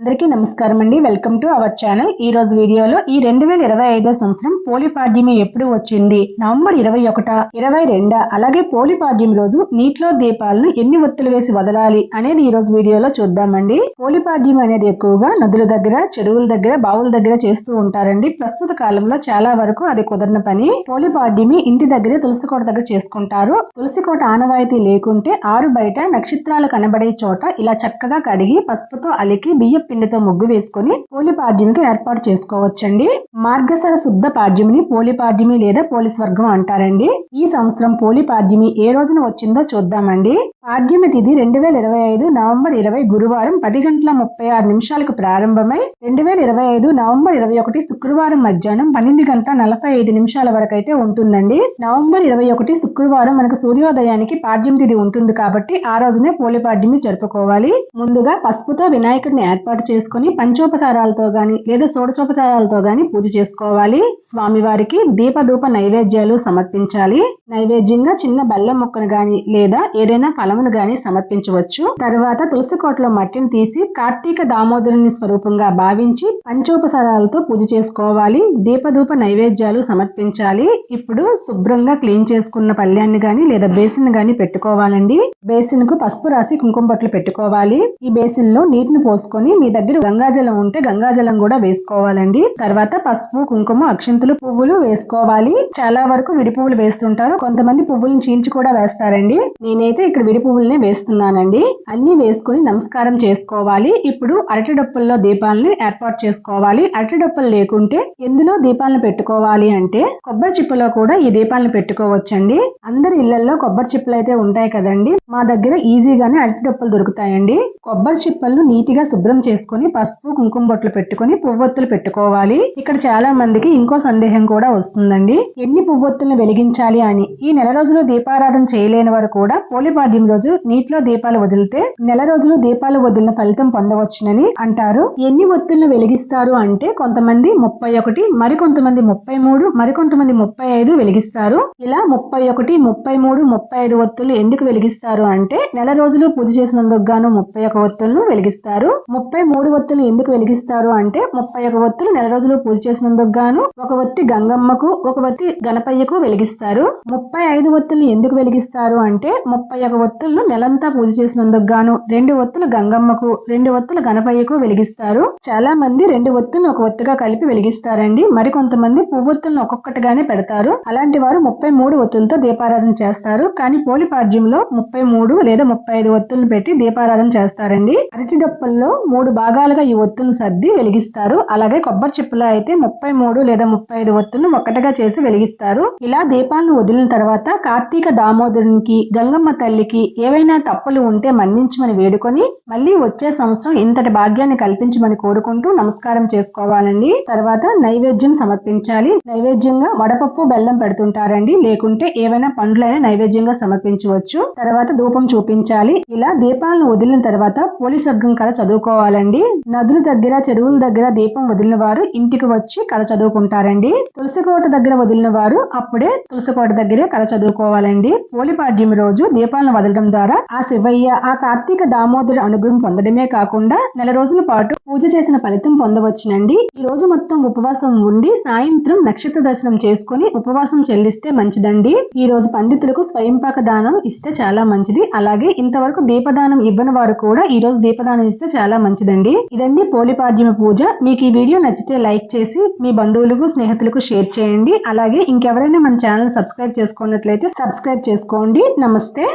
అందరికీ నమస్కారం అండి. వెల్కమ్ టు అవర్ ఛానల్ ఈ రోజు వీడియోలో ఈ రెండు వేల ఇరవై ఐదో సంవత్సరం పోలిపాడ్యమి ఎప్పుడు వచ్చింది? నవంబర్ ఇరవై ఒకట ఇరవై రెండా అలాగే పోలిపాడ్యం రోజు నీటిలో దీపాలను ఎన్ని ఒత్తులు వేసి వదలాలి అనేది ఈ రోజు వీడియోలో చూద్దామండి. పోలిపాడ్యం అనేది ఎక్కువగా నదుల దగ్గర చెరువుల దగ్గర బావుల దగ్గర చేస్తూ ఉంటారండి. ప్రస్తుత కాలంలో చాలా వరకు అది కుదరని పని. పోలిపాడ్యమి ఇంటి దగ్గరే తులసి కోట దగ్గర చేసుకుంటారు. తులసి కోట ఆనవాయితీ లేకుంటే ఆరు బయట నక్షత్రాలు కనబడే చోట ఇలా చక్కగా కడిగి పసుపుతో అలికి బియ్య పిండితో ముగ్గు వేసుకొని పోలిపాడ్యమికి ఏర్పాటు చేసుకోవచ్చండి. మార్గశర శుద్ధ పాడ్యమిని పోలిపాడ్యమి లేదా పోలీస్ వర్గం అంటారండి. ఈ సంవత్సరం పోలిపాడ్యమి ఏ రోజున వచ్చిందో చూద్దామండి. పాడ్యమి తిథి రెండు వేల ఇరవై ఐదు నవంబర్ ఇరవై గురువారం పది గంటల ముప్పై ఆరు నిమిషాలకు ప్రారంభమై రెండు వేల ఇరవై ఐదు నవంబర్ ఇరవై ఒకటి శుక్రవారం మధ్యాహ్నం పన్నెండు గంటల నలభై ఐదు నిమిషాల వరకు అయితే ఉంటుందండి. నవంబర్ ఇరవై ఒకటి శుక్రవారం మనకు సూర్యోదయానికి పాడ్యం తిథి ఉంటుంది కాబట్టి ఆ రోజునే పోలి పాడ్యమి జరుపుకోవాలి. ముందుగా పసుపుతో వినాయకుడిని ఏర్పాటు చేసుకుని పంచోపచారాలతో గాని లేదా షోడచోపచారాలతో గాని పూజ చేసుకోవాలి. స్వామివారికి దీపధూప నైవేద్యాలు సమర్పించాలి. నైవేద్యంగా చిన్న బెల్లం ముక్కను గాని లేదా ఏదైనా ఫలమును గాని సమర్పించవచ్చు. తర్వాత తులసి కోటలో మట్టిని తీసి కార్తీక దామోదరుని స్వరూపంగా భావించి పంచోపసారాలతో పూజ చేసుకోవాలి. దీపధూప నైవేద్యాలు సమర్పించాలి. ఇప్పుడు శుభ్రంగా క్లీన్ చేసుకున్న పళ్ళ్యాన్ని గాని లేదా బేసిన్ గాని పెట్టుకోవాలండి. బేసిన్కు పసుపు రాసి కుంకుమ బట్టలు పెట్టుకోవాలి. ఈ బేసిన్లో నీటిని పోసుకొని మీ దగ్గర గంగాజలం ఉంటే గంగాజలం కూడా వేసుకోవాలండి. తర్వాత పసుపు కుంకుమ అక్షంతులు పువ్వులు వేసుకోవాలి. చాలా వరకు విడి పువ్వులు వేస్తుంటారు. కొంతమంది పువ్వులను చీల్చి కూడా వేస్తారండి. నేనైతే ఇక్కడ విడి పువ్వుల్ని వేస్తున్నానండి. అన్ని వేసుకుని నమస్కారం చేసుకోవాలి. ఇప్పుడు అరటి డొప్పల్లో దీపాలను ఏర్పాటు చేసుకోవాలి. అరటి డొప్పలు లేకుంటే ఎందులో దీపాలను పెట్టుకోవాలి అంటే కొబ్బరి చిప్పలో కూడా ఈ దీపాలను పెట్టుకోవచ్చండి. అందరి ఇళ్ళలో కొబ్బరి చిప్పలు అయితే ఉంటాయి కదండి. మా దగ్గర ఈజీగానే అరటి డొప్పలు దొరుకుతాయండి. కొబ్బరి చిప్పలను నీటిగా శుభ్రం చేసుకుని పసుపు కుంకుమ బొట్లు పెట్టుకుని పువ్వొత్తులు పెట్టుకోవాలి. ఇక్కడ చాలా మందికి ఇంకో సందేహం కూడా వస్తుందండి. ఎన్ని పువ్వొత్తులను వెలిగించాలి అని. ఈ నెల రోజులు దీపారాధన చేయలేని వారు కూడా పోలిపాడ్యం రోజు నీటిలో దీపాలు వదిలితే నెల రోజులు దీపాలు వదిలిన ఫలితం పొందవచ్చునని అంటారు. ఎన్ని ఒత్తులను వెలిగిస్తారు అంటే కొంతమంది ముప్పై ఒకటి మరికొంతమంది ముప్పై మూడు మరికొంతమంది ముప్పై ఐదు వెలిగిస్తారు. ఇలా ముప్పై ఒకటి ముప్పై మూడు ముప్పై ఐదు ఒత్తులు ఎందుకు వెలిగిస్తారు అంటే నెల రోజులు పూజ చేసినందుకు గాను ముప్పై ఒక ఒత్తులను వెలిగిస్తారు. ముప్పై మూడు ఒత్తులు ఎందుకు వెలిగిస్తారు అంటే ముప్పై ఒక ఒత్తులు నెల రోజులు పూజ చేసినందుకు గాను ఒక ఒత్తి గంగమ్మకు ఒక ఒత్తి గణపయ్యకు వెలిగిస్తారు. ముప్పై ఐదు ఒత్తులు ఎందుకు వెలిగిస్తారు అంటే ముప్పై ఒక ఒత్తులను నెలంతా పూజ చేసినందుకు గాను రెండు ఒత్తులు గంగమ్మకు రెండు ఒత్తులు గణపయ్యకు వెలిగిస్తారు. చాలా మంది రెండు ఒత్తులను ఒక ఒత్తుగా కలిపి వెలిగిస్తారండి. మరి కొంతమంది పువ్వొత్తులను ఒక్కొక్కటిగానే పెడతారు. అలాంటి వారు ముప్పై మూడు ఒత్తులతో దీపారాధన చేస్తారు. కానీ పోలిపాడ్యంలో ముప్పై మూడు లేదా ముప్పై ఐదు ఒత్తులను పెట్టి దీపారాధన చేస్తారండి. అరటి డొప్పల్లో మూడు భాగాలుగా ఈ ఒత్తులను సర్ది వెలిగిస్తారు. అలాగే కొబ్బరి చెప్పులో అయితే ముప్పై మూడు లేదా ముప్పై ఐదు ఒత్తులను ఒక్కటిగా చేసి వెలిగిస్తారు. ఇలా దీపాలను వదిలిన తర్వాత కార్తీక దామోదరునికి గంగమ్మ తల్లికి ఏవైనా తప్పులు ఉంటే మన్నించమని వేడుకొని మళ్ళీ వచ్చే సంవత్సరం ఇంతటి భాగ్యాన్ని కల్పించమని కోరుకుంటూ నమస్కారం చేసుకోవాలండి. తర్వాత నైవేద్యం సమర్పించాలి. నైవేద్యంగా వడపప్పు బెల్లం పెడుతుంటారండి. లేకుంటే ఏవైనా పండ్లైనా నైవేద్యంగా సమర్పించవచ్చు. తర్వాత ధూపం చూపించాలి. ఇలా దీపాలను వదిలిన తర్వాత పోలి సర్గం కథ చదువుకోవాలండి. నదుల దగ్గర చెరువుల దగ్గర దీపం వదిలిన వారు ఇంటికి వచ్చి కథ చదువుకుంటారండి. తులసికోట దగ్గర వదిలిన వారు అప్పుడే తులసికోట దగ్గరే కథ చదువుకోవాలండి. పోలిపాడ్యం రోజు దీపాలను వదలడం ద్వారా ఆ శివయ్య ఆ కార్తీక దామోదరు అనుగ్రహం పొందడమే కాకుండా నెల రోజుల పాటు పూజ చేసిన ఫలితం పొందవచ్చునండి. ఈ రోజు మొత్తం ఉపవాసం ఉండి సాయంత్రం నక్షత్ర దర్శనం చేసుకుని ఉపవాసం చెల్లిస్తే మంచిదండి. ఈ రోజు పండితులకు స్వయంపాక దానం ఇస్తే చాలా మంచిది. అలాగే ఇంతవరకు దీపదానం ఇవ్వని వారు కూడా ఈ రోజు దీపదానం ఇస్తే చాలా మంచిదండి. ఇదండి పోలిపాడ్యమ పూజ. మీకు ఈ వీడియో నచ్చితే లైక్ చేసి మీ బంధువులకు స్నేహితులకు షేర్ చేయండి. అలాగే ఇంకెవరైనా మన ఛానల్ సబ్స్క్రైబ్ చేసుకున్నట్లయితే సబ్స్క్రైబ్ చేసుకోండి. నమస్తే.